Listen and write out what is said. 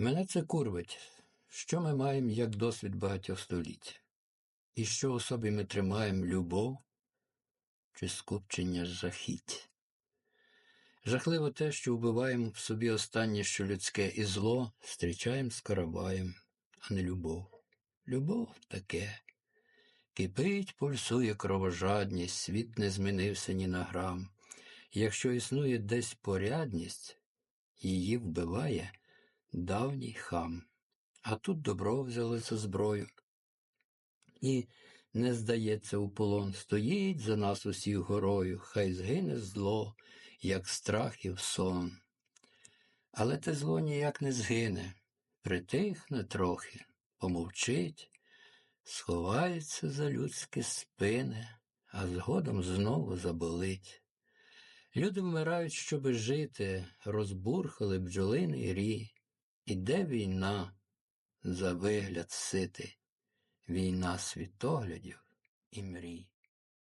Мене це курвить, що ми маємо як досвід багатьох століть, і що у собі ми тримаємо любов чи скупчення жахіть. Жахливо те, що вбиваємо в собі останнє, що людське, і зло зустрічаємо з караваєм, а не любов. Любов таке. Кипить, пульсує кровожадність, світ не змінився ні на грам. Якщо існує десь порядність, її вбиває давній хам. А тут добро взяли за зброю. І не здається у полон, стоїть за нас усіх горою, хай згине зло, як страхів сон. Але те зло ніяк не згине, притихне трохи, помовчить, сховається за людські спини, а згодом знову заболить. Люди вмирають, щоби жити, розбурхали бджолиний рій. Іде війна за вигляд сити, війна світоглядів і мрій.